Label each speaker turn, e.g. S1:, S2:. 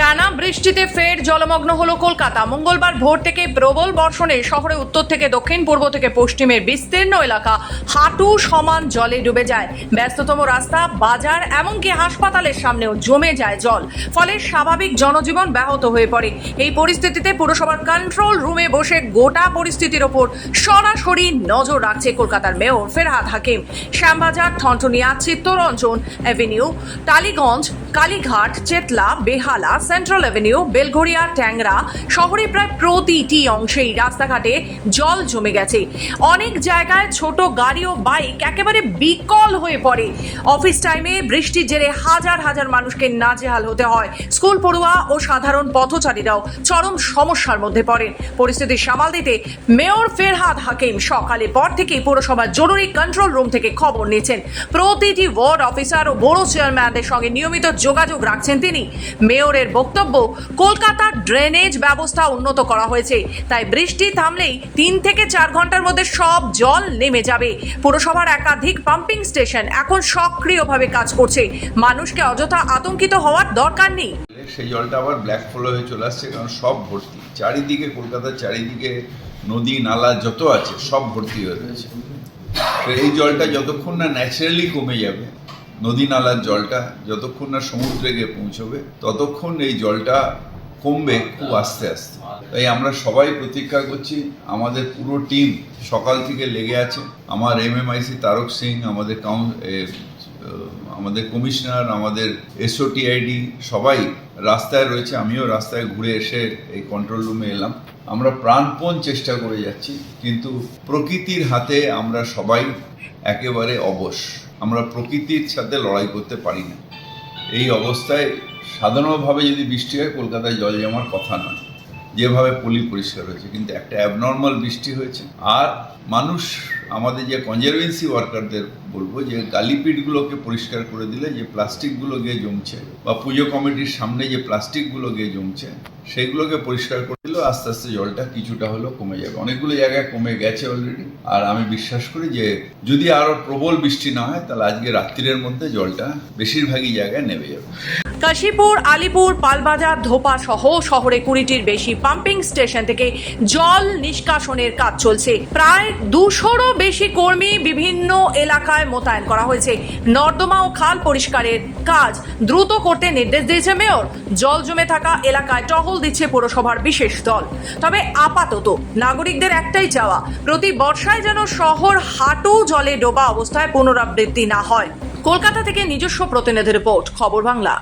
S1: টানা বৃষ্টিতে ফের জলমগ্ন হলো কলকাতা। মঙ্গলবার ভোর থেকে প্রবল বর্ষণে শহরে উত্তর থেকে দক্ষিণ, পূর্ব থেকে পশ্চিমের বিস্তীর্ণ এলাকা হাঁটু সমান জলে ডুবে যায়। ব্যস্ততম রাস্তা, বাজার এমনকি হাসপাতালের সামনেও জমে যায় জল, ফলে স্বাভাবিক জনজীবন ব্যাহত হয়ে পড়ে। এই পরিস্থিতিতে পুরসভার কন্ট্রোল রুমে বসে গোটা পরিস্থিতির ওপর সরাসরি নজর রাখছে কলকাতার mayor Firhad Hakim. Shyambazar Thanthania Chittaranjan avenue, Tollygunge Kalighat, Chetla, Behala, central avenue Belgharia, Tangra শহরে প্রায় প্রতিটি অংশেই রাস্তাঘাটে জল জমে গেছে। অনেক জায়গায় ছোট গাড়ি ও বাইক একেবারে বিকল হয়ে পড়ে। অফিস টাইমে বৃষ্টির জেরে হাজার হাজার মানুষকে নাজেহাল হতে হয়। স্কুল পড়ুয়া ও সাধারণ পথচারীরাও চরম সমস্যার মধ্যে পড়েন। পরিস্থিতি সামাল দিতে মেয়র ফেরহাদ হাকিম সকালে পর থেকেই পুরসভার জরুরি কন্ট্রোল রুম থেকে খবর নিয়েছেন। প্রতিটি ওয়ার্ড অফিসার ও বড় চেয়ারম্যানদের সঙ্গে নিয়মিত যোগাযোগ রাখছেন তিনি। মেয়রের বক্তব্য, কলকাতার ড্রেনেজ ব্যবস্থা উন্নত করা হয়েছে। তাই বৃষ্টি থামলেই তিন থেকে চার ঘণ্টার মধ্যে সব জল নেমে যাবে। পুরসভার একাধিক পাম্পিং স্টেশন এখন সক্রিয়ভাবে কাজ করছে। মানুষকে অযথা আতঙ্কিত হওয়ার দরকার নেই।
S2: সেই জলটা আবার ব্ল্যাক ফ্লো হয়ে চলে আসছে, কারণ সব ভর্তি। চারিদিকে কলকাতার চারিদিকে নদী, নালা যত আছে সব ভর্তি হয়ে রয়েছে এই জলটা যতক্ষণ না ন্যাচারালি কমে যাবে নদী নালার জলটা যতক্ষণ না সমুদ্রে গিয়ে পৌঁছবে, ততক্ষণ এই জলটা কমবে, খুব আস্তে আস্তে। তাই আমরা সবাই প্রতীক্ষা করছি, আমাদের পুরো টিম সকাল থেকে লেগে আছে। আমার এমএমআইসি তারক সিং, আমাদের কাউন আমাদের কমিশনার, আমাদের এসওটিআইডি সবাই রাস্তায় রয়েছে। আমিও রাস্তায় ঘুরে এসে এই কন্ট্রোল রুমে এলাম। আমরা প্রাণপণ চেষ্টা করে যাচ্ছি, কিন্তু প্রকৃতির হাতে আমরা সবাই একেবারে অবশ। আমরা প্রকৃতির সাথে লড়াই করতে পারি না। এই অবস্থায় সাধারণভাবে যদি বৃষ্টি হয়, কলকাতায় জল জমার কথা নয়। যেভাবে পলি পরিষ্কার হয়েছে, কিন্তু একটা অ্যাবনর্মাল বৃষ্টি হয়েছে। আর মানুষ আমাদের যে কনজারভেন্সি ওয়ার্কারদের বলব যে গালিপিটগুলোকে পরিষ্কার করে দিলে যে প্লাস্টিকগুলো গিয়ে জমছে বা পুজো কমিটির সামনে যে প্লাস্টিকগুলো গিয়ে জমছে সেগুলোকে পরিষ্কার করে দিলেও আস্তে আস্তে জলটা কিছুটা হলেও কমে যাবে। অনেকগুলো জায়গায় কমে গেছে অলরেডি আর আমি বিশ্বাস করি যে যদি আরও প্রবল বৃষ্টি না হয়, তাহলে আজকে রাত্রির মধ্যে জলটা বেশিরভাগই জায়গায় নেমে যাবে।
S1: কাশীপুর, আলিপুর, পালবাজার, ধোপা সহ শহরে কুড়িটির বেশি পাম্পিং স্টেশন থেকে জল নিষ্কাশনের কাজ চলছে। প্রায় দুশোরও বেশি কর্মী বিভিন্ন এলাকায় মোতায়েন করা হয়েছে। নর্দমা ও খাল পরিষ্কারের কাজ দ্রুত করতে নির্দেশ দিয়েছে মেয়র। জল জমে থাকা এলাকায় টহল দিচ্ছে পুরসভার বিশেষ দল। তবে আপাতত নাগরিকদের একটাই চাওয়া, প্রতি বর্ষায় যেন শহর হাঁটু জলে ডোবা অবস্থায় পুনরাবৃত্তি না হয়। কলকাতা থেকে নিজস্ব প্রতিনিধি রিপোর্ট, খবর বাংলা।